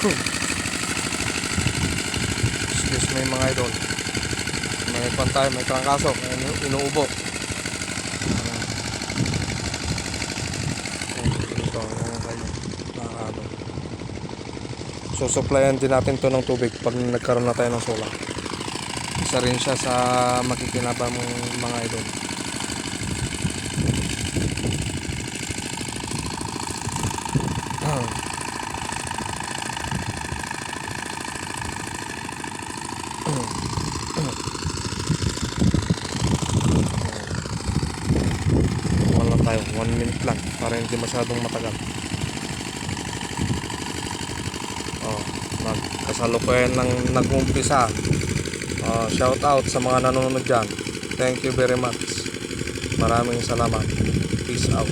Excuse me mga idol. May pantay, may trangkaso, may inu- inuubo. Ito. Nakakano. Susuplayan din natin to ng tubig pag nagkaroon na tayo ng solar. Isa rin siya sa makikinabang mga idol. Wala tayo, 1 minute lang para hindi masyadong matagal. Oh, nagkasalukuyan ng nag-umpisa. Oh, shout out sa mga nanonood dyan. Thank you very much. Maraming salamat. Peace out.